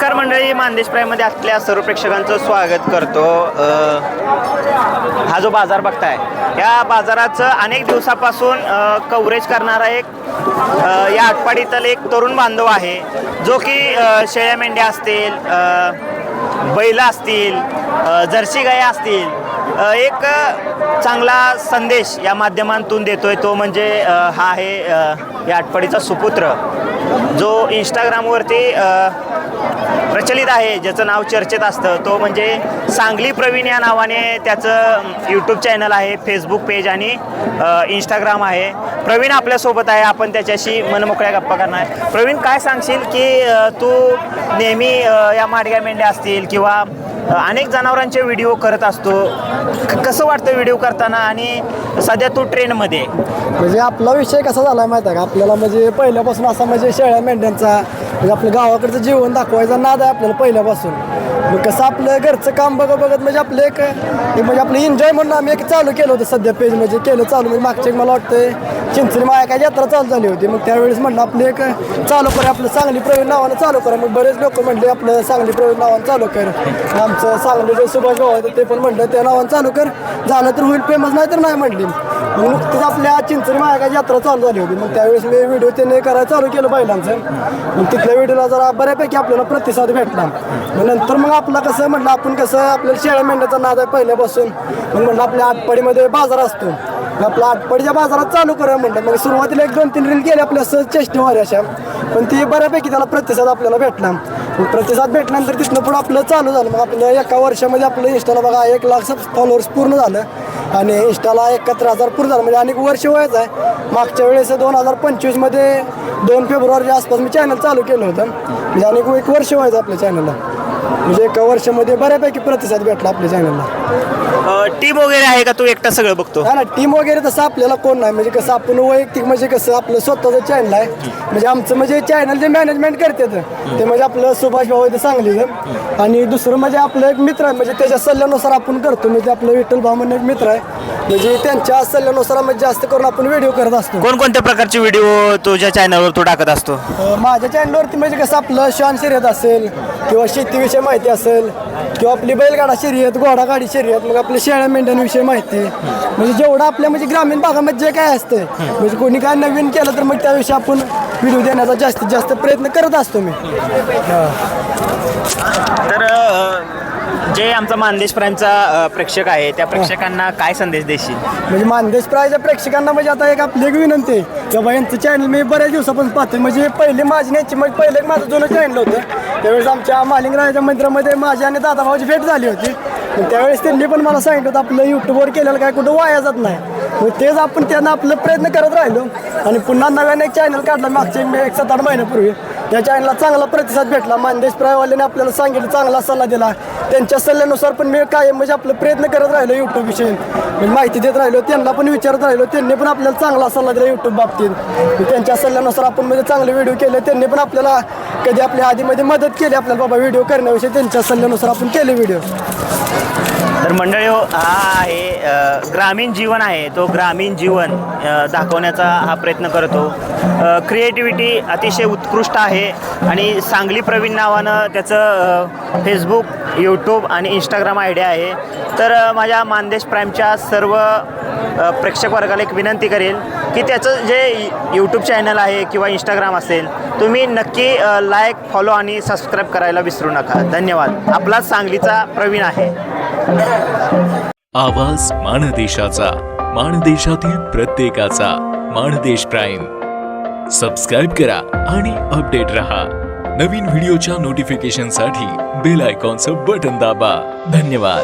नमस्कार मंडळी मानदेश प्राईममध्ये आपल्या सर्व प्रेक्षकांचं स्वागत करतो. हा जो बाजार बघताय या बाजाराचं अनेक दिवसापासून कव्हरेज करणारा एक या आटपाडीतील एक तरुण बांधव आहे जो की शेळ्या मेंढ्या असतील अ, बैलं असतील जर्सी गाया असतील एक चांगला संदेश या माध्यमातून देतोय तो म्हणजे हा आहे या आटपाडीचा सुपुत्र जो इंस्टाग्रामवरती प्रचलित आहे ज्याचं नाव चर्चेत असतं. तो म्हणजे सांगली प्रवीण या नावाने त्याचं यूट्यूब चॅनल आहे फेसबुक पेज आणि इंस्टाग्राम आहे. प्रवीण आपल्यासोबत आहे आपण त्याच्याशी मनमोकळ्या गप्पा करणार. आहे. प्रवीण काय सांगशील की तू नेहमी या माडग्या मेंढ्या असतील किंवा अनेक जनावरांचे व्हिडिओ करत असतो. क- कसं वाटतं व्हिडिओ करताना आणि सध्या तू ट्रेनमध्ये म्हणजे आपला विषय कसा झाला माहिती आहे का? आपल्याला म्हणजे पहिल्यापासून असा म्हणजे शेळ्या मेंढ्यांचा म्हणजे आपलं गावाकडचं जीवन दाखवायचा नाद आहे आपल्याला पहिल्यापासून. मग कसं आपलं घरचं काम बघत बघत म्हणजे आपलं एक एक म्हणजे आपलं एन्जॉय म्हणून आम्ही एक चालू केलं होतं सध्या पेज म्हणजे केलं चालू. म्हणजे मागच्या एक मला वाटतं चिंचणी माया काय यात्रा चालू झाली होती. मग त्यावेळेस म्हणलं आपलं एक चालू करा आपलं सांगली प्रवीण नावानं चालू करा मग बरेच लोक म्हणले आपलं सांगली प्रवीण नावानं चालू कर. आमचं सांगली जे सुभाष भाऊ होतं ते पण म्हणलं त्या नावानं चालू कर. झालं तर होईल फेमस नाही तर नाही म्हणली. मग नुकतीच आपल्या चिंचणी मायाकाची यात्रा चालू झाली होती. मग त्यावेळेस मी व्हिडिओ त्याने करायला चालू केलं बैलांचं. मग तिथल्या व्हिडिओला जरा बऱ्यापैकी आपल्याला प्रतिसाद भेटला. मग नंतर मग आपला कसं म्हटलं आपण कसं आपल्याला शेळ्या मेंढ्याचा नाद आहे पहिल्यापासून. मग म्हटलं आपल्या आटपाडीमध्ये बाजार असतो. मग आपला आटपाडीच्या बाजारात चालू करूया म्हटलं. मग सुरुवातीला एक दोन तीन रील गेले आपल्या सहज चेष्टेवारी अशा. पण ती बऱ्यापैकी त्याला प्रतिसाद आपल्याला भेटला. प्रतिसाद भेटल्यानंतर तिथनं पुढं आपलं चालू झालं. मग आपलं एका वर्षामध्ये आपलं इंस्टाला बघा एक लाख फॉलोअर्स पूर्ण झालं. आणि इंस्टाला एकाहत्तर हजार पूर्ण झालं. म्हणजे अनेक वर्ष व्हायचं आहे. मागच्या वेळेस दोन हजार पंचवीसमध्ये दोन फेब्रुवारीच्या आसपास मी चॅनल चालू केलं होतं. म्हणजे अनेक एक वर्ष व्हायचं आपल्या चॅनलला म्हणजे एका वर्षामध्ये बऱ्यापैकी प्रतिसाद भेटला आपल्या चॅनलला टीम वगैरे आहे का तू एकटा सगळं बघतो? हा ना टीम वगैरे तसं आपल्याला कोण नाही. म्हणजे कसं आपण वैयक्तिक म्हणजे कसं आपलं स्वतःचं चॅनल आहे. म्हणजे आमचं म्हणजे चॅनल जे मॅनेजमेंट करतात ते म्हणजे आपलं सुभाष भाऊ इथं सांगलीचं आणि दुसरं म्हणजे आपलं एक मित्र आहे. म्हणजे त्याच्या सल्ल्यानुसार आपण करतो. म्हणजे आपलं विठ्ठल भाऊ म्हणून एक मित्र आहे. म्हणजे त्यांच्या सल्ल्यानुसार म्हणजे जास्त करून आपण व्हिडिओ करत असतो. कोणकोणत्या प्रकारचे व्हिडिओ तुझ्या चॅनलवर तू टाकत असतो? अ, माझ्या चॅनलवरती म्हणजे कसं आपलं श्वान शर्यत असेल किंवा शेतीविषयी माहिती असेल किंवा आपली बैलगाडा शर्यत घोडागाडी शर्यत मग आपल्या शेळ्या मेंढ्यांविषयी माहिती. म्हणजे जेवढं आपल्या म्हणजे ग्रामीण भागामध्ये जे काय असतं म्हणजे कोणी काय नवीन केलं तर मग त्याविषयी आपण व्हिडिओ देण्याचा जास्तीत जास्त प्रयत्न करत असतो मी. तर जे आमचा मानदेश प्राईमचा प्रेक्षक आहे त्या प्रेक्षकांना काय संदेश देशील? म्हणजे मानदेश प्रायच्या प्रेक्षकांना म्हणजे आता एक आपली एक विनंती आहे. किंवा यांचं चॅनल मी बऱ्याच दिवसापासून पाहते म्हणजे पहिले माझी न्यायची म्हणजे पहिले एक माझं जुनं चॅनल होतं. त्यावेळेस आमच्या मालिंगराजाच्या मंदिरामध्ये माझी आणि दादाभाऊची भेट झाली होती. मग त्यावेळेस त्यांनी पण मला सांगितलं होतं आपलं यूट्यूबवर केलेलं काय कुठं वाया जात नाही. मग तेच आपण त्यांना आपलं प्रयत्न करत राहिलो. आणि पुन्हा नव्याने एक चॅनल काढला मागच्या मी एक सात आठ महिन्यापूर्वी. या चॅनलला चांगला प्रतिसाद भेटला. मानदेश प्रायवाल्याने आपल्याला सांगितलं चांगला सल्ला दिला. त्यांच्या सल्ल्यानुसार पण मी काय म्हणजे आपलं प्रयत्न करत राहिलो यूट्यूब विषयी. माहिती देत राहिलो त्यांना पण विचारत राहिलो त्यांनी पण आपल्याला चांगला सल्ला दिला यूट्यूब बाबतीत. त्यांच्या सल्ल्यानुसार आपण म्हणजे चांगले व्हिडिओ केले त्यांनी पण आपल्याला कधी आपल्या आधीमध्ये मदत केली आपल्याला बाबा व्हिडिओ करण्याविषयी त्यांच्या सल्ल्यानुसार आपण केले व्हिडिओ तर मंडळी हो, हा आहे ग्रामीण जीवन आहे तो ग्रामीण जीवन दाखवण्याचा हा प्रयत्न करतो. क्रिएटिव्हिटी अतिशय उत्कृष्ट आहे आणि सांगली प्रवीण नावानं त्याचं फेसबुक यूट्यूब आणि इंस्टाग्राम आयडिया आहे. तर माझ्या मानदेश प्राईमच्या सर्व प्रेक्षक वर्गाला एक विनंती करेल की त्याचं जे यूट्यूब चॅनल आहे किंवा इंस्टाग्राम असेल तुम्ही नक्की लाईक फॉलो आणि सबस्क्राईब करायला विसरू नका. धन्यवाद. आपला सांगलीचा प्रवीण आहे. आवाज माणदेशाचा माणदेशातील प्रत्येकाचा माणदेश प्राईम. सबस्क्राईब करा आणि अपडेट रहा. नवीन व्हिडिओच्या नोटिफिकेशनसाठी बेल आयकॉनचं बटन दाबा. धन्यवाद.